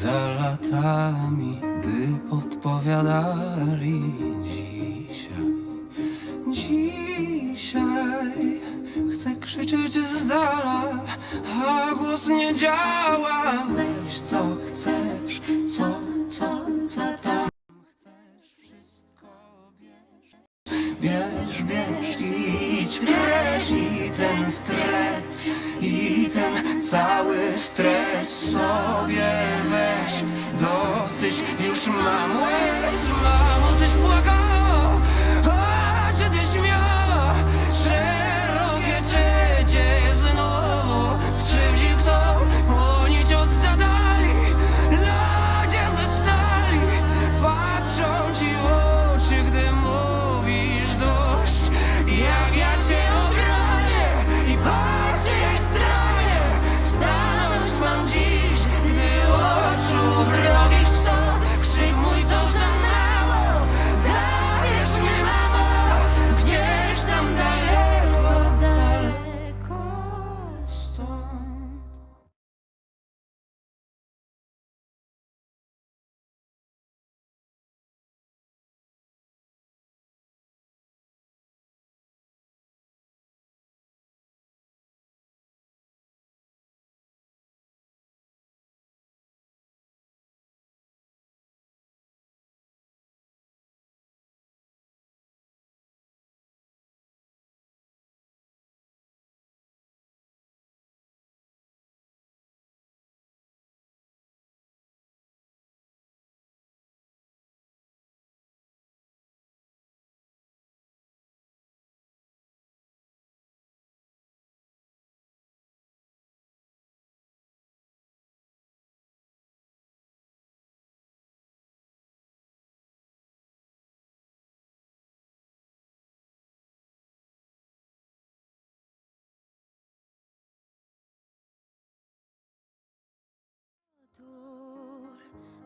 Za latami, gdy podpowiadali dzisiaj, dzisiaj chcę krzyczeć z dala, a głos nie działa. Weź co chcesz, co, co, co tam chcesz, wszystko bierz. Bierz, bierz idź precz i ten stres i ten cały stres sobie weź Dosyć już mam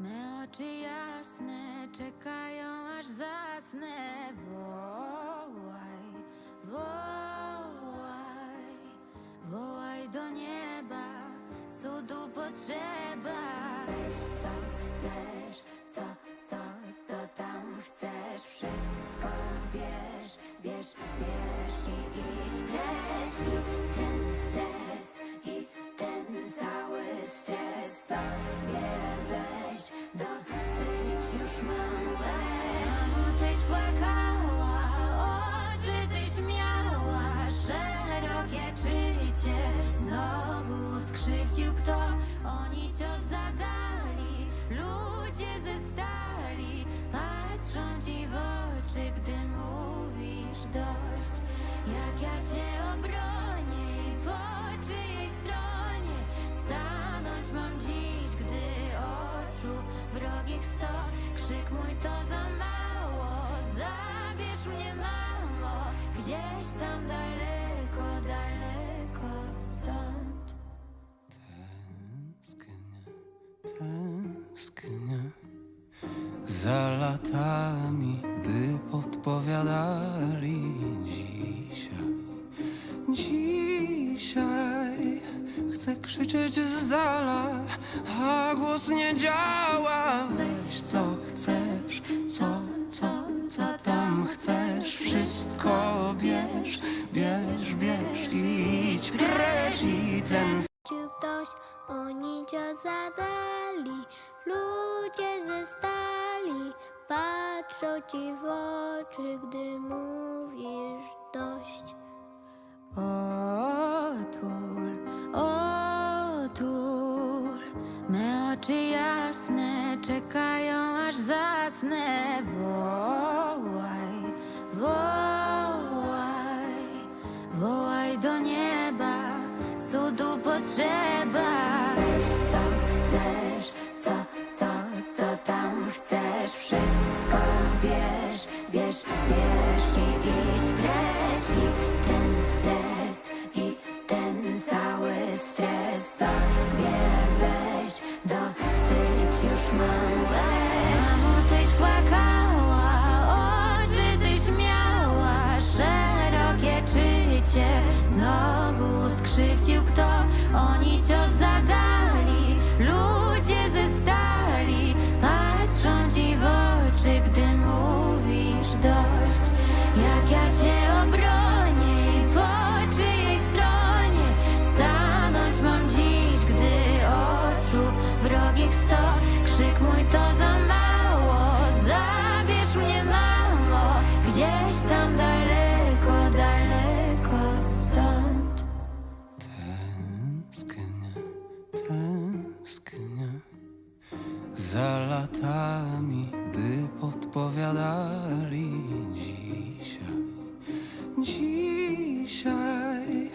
me oczy jasne czekają aż zasnę. Wołaj, wołaj, wołaj do nieba, cudu potrzeba. Za latami, gdy podpowiadali dzisiaj. Dzisiaj chcę krzyczeć z dala, a głos nie działa. Weź co chcesz, co, co, co tam chcesz, wszystko bierz, bierz, bierz idź precz i ten Czy ktoś oni cię zadali? Ludzie ze stali patrzą ci w oczy, gdy mówisz dość. Otul, otul, me oczy jasne czekają aż zasnę. Wołaj, wołaj, wołaj do nieba, cudu potrzeba. Bierz, gdy podpowiadali dzisiaj. Dzisiaj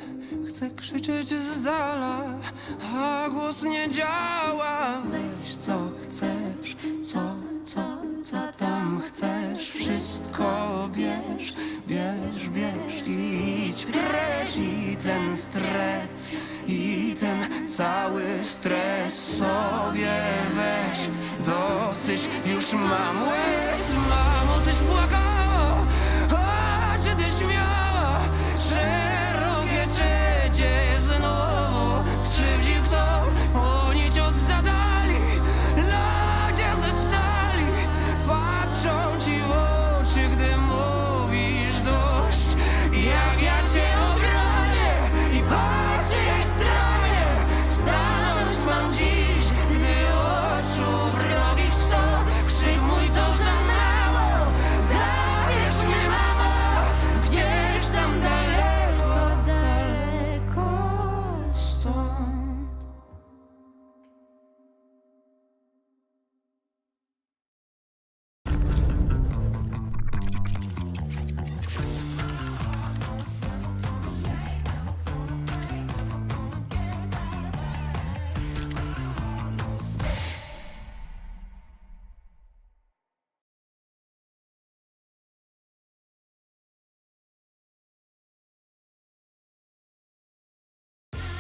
chcę krzyczeć z dala, a głos nie działa. Weź co chcesz, co, co, co tam chcesz, wszystko bierz, bierz, bierz idź precz i ten stres, i ten cały stres sobie weź. Dosyć już mam łez,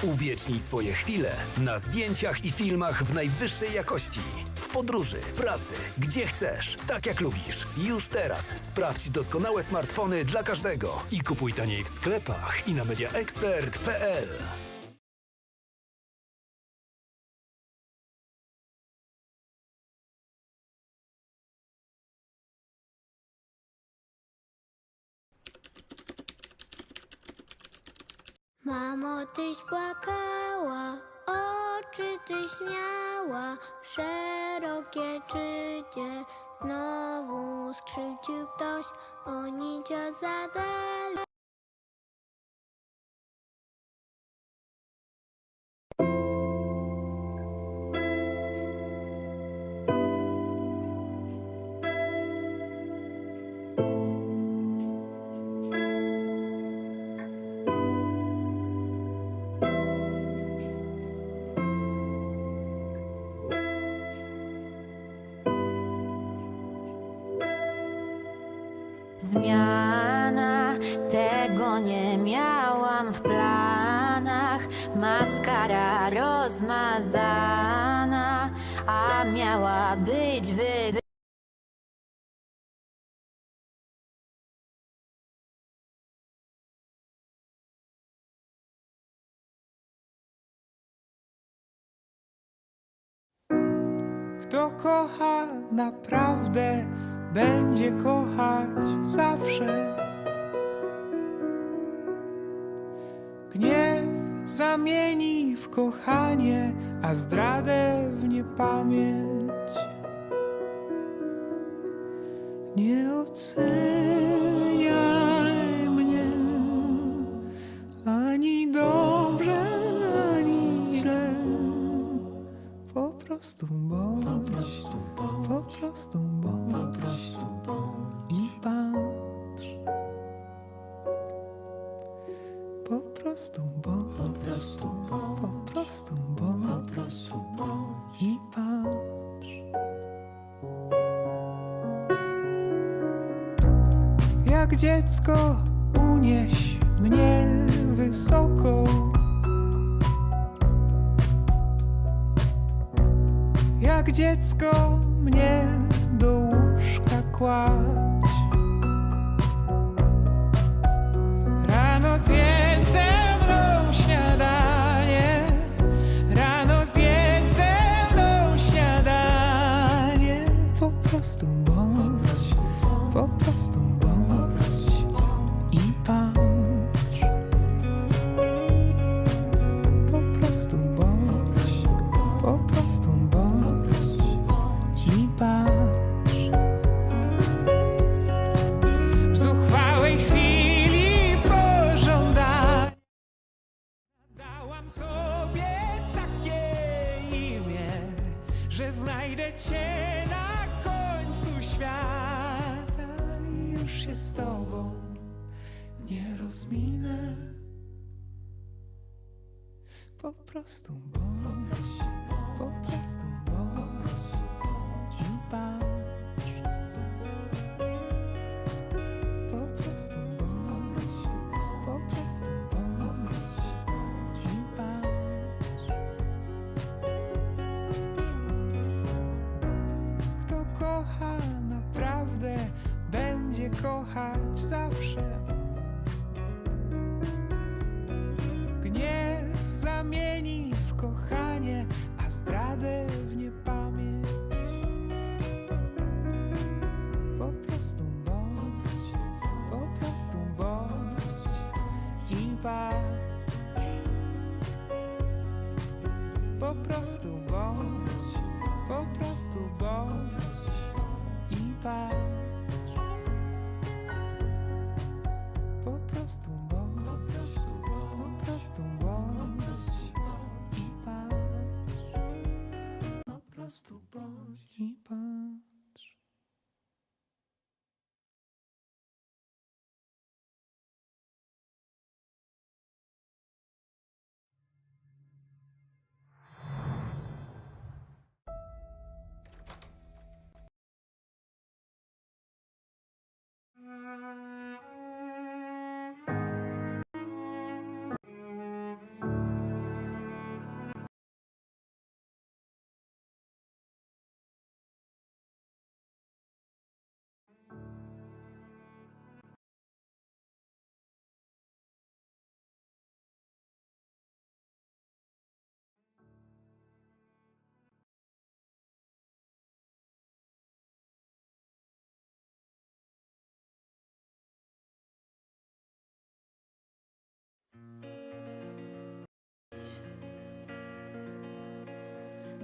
Uwiecznij swoje chwile na zdjęciach i filmach w najwyższej jakości. W podróży, pracy, gdzie chcesz, tak jak lubisz. Już teraz sprawdź doskonałe smartfony dla każdego i kupuj taniej w sklepach i na mediaexpert.pl. Mamo, tyś płakała, oczy tyś miała, szerokie czycie. Znowu skrzywdził ktoś, oni cię zadali. Zmiana, tego nie miałam w planach. Maskara rozmazana, a miała być wy. Kto kocha naprawdę, będzie kochać zawsze. Gniew zamieni w kochanie, a zdradę w niepamięć. Nie oceniaj dziecko unieś mnie wysoko. Jak dziecko mnie do łóżka kładź. Rano zjedz acostumbró. prostu bądź i patrz. Mm.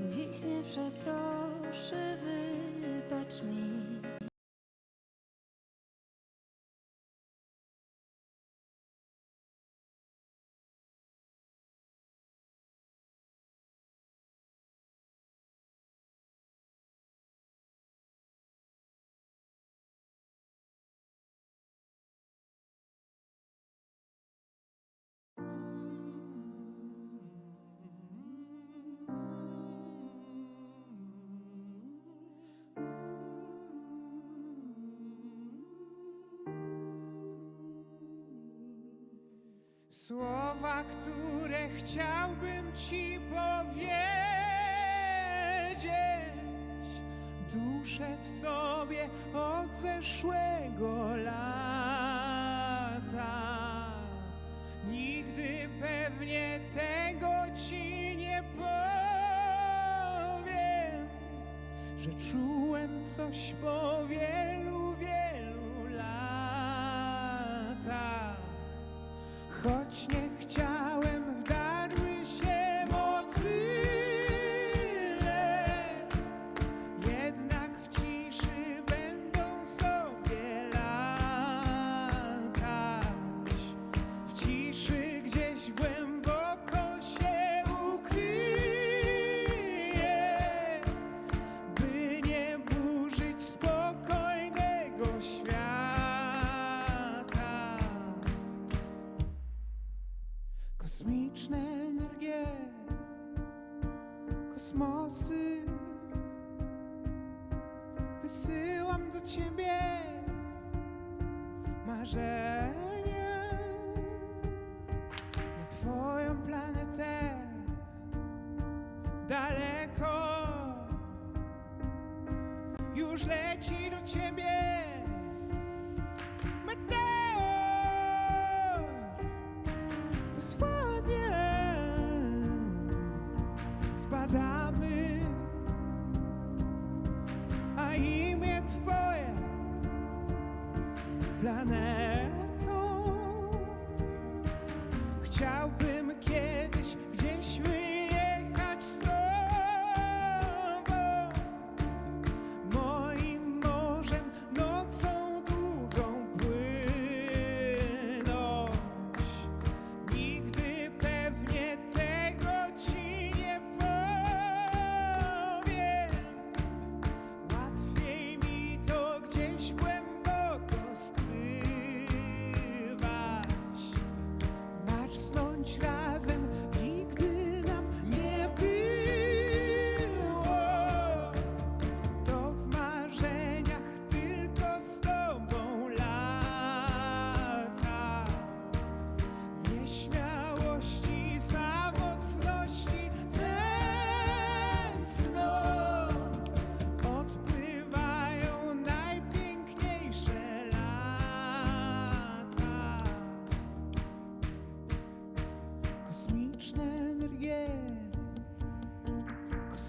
Dziś nie przeproszę, wybacz mi. Słowa, które chciałbym Ci powiedzieć, duszę w sobie od zeszłego lata. Nigdy pewnie tego Ci nie powiem, że czułem coś po wielu, wielu latach choć nie chciałem kosmosy. Wysyłam do Ciebie marzenie Na Twoją planetę daleko. Już leci do Ciebie child.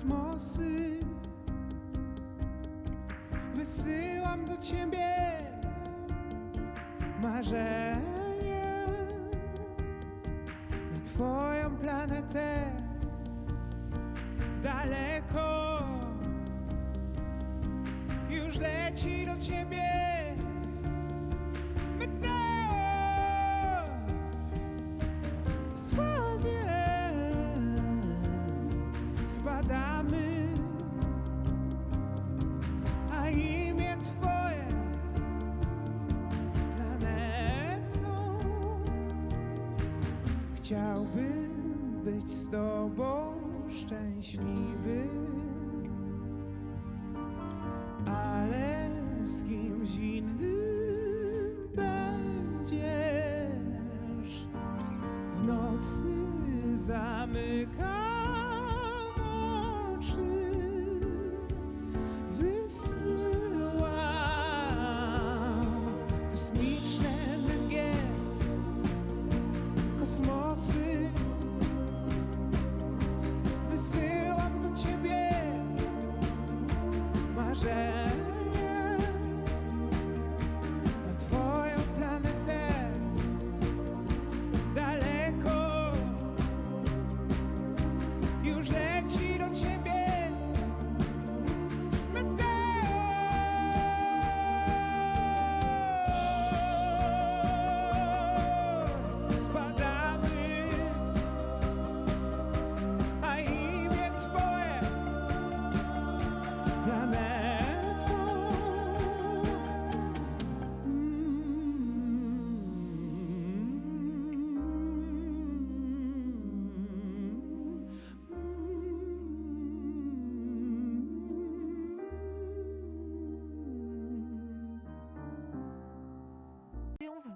Kosmosy Wysyłam do ciebie marzenie na Twoją planetę daleko. Już leci do ciebie meteor. Chciałbym być z Tobą szczęśliwy, ale z kimś innym będziesz. W nocy zamykam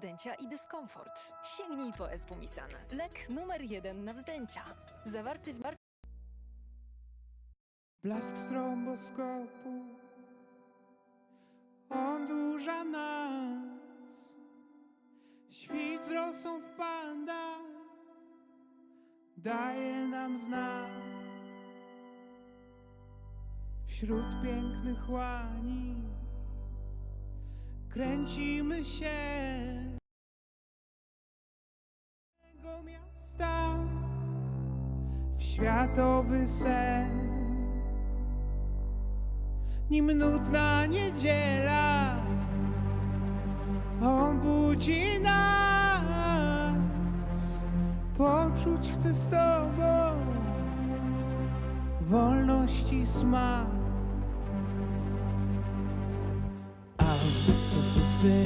wzdęcia i dyskomfort. Sięgnij po Espumisan. Lek numer jeden na wzdęcia. Zawarty w Blask stromboskopu odurza nas. Świt z rosą wpada, daje nam znak. Wśród pięknych łani kręcimy się w światowy sen. Nim nudna niedziela obudzi nas, poczuć chcę z Tobą wolności smak. Autobusy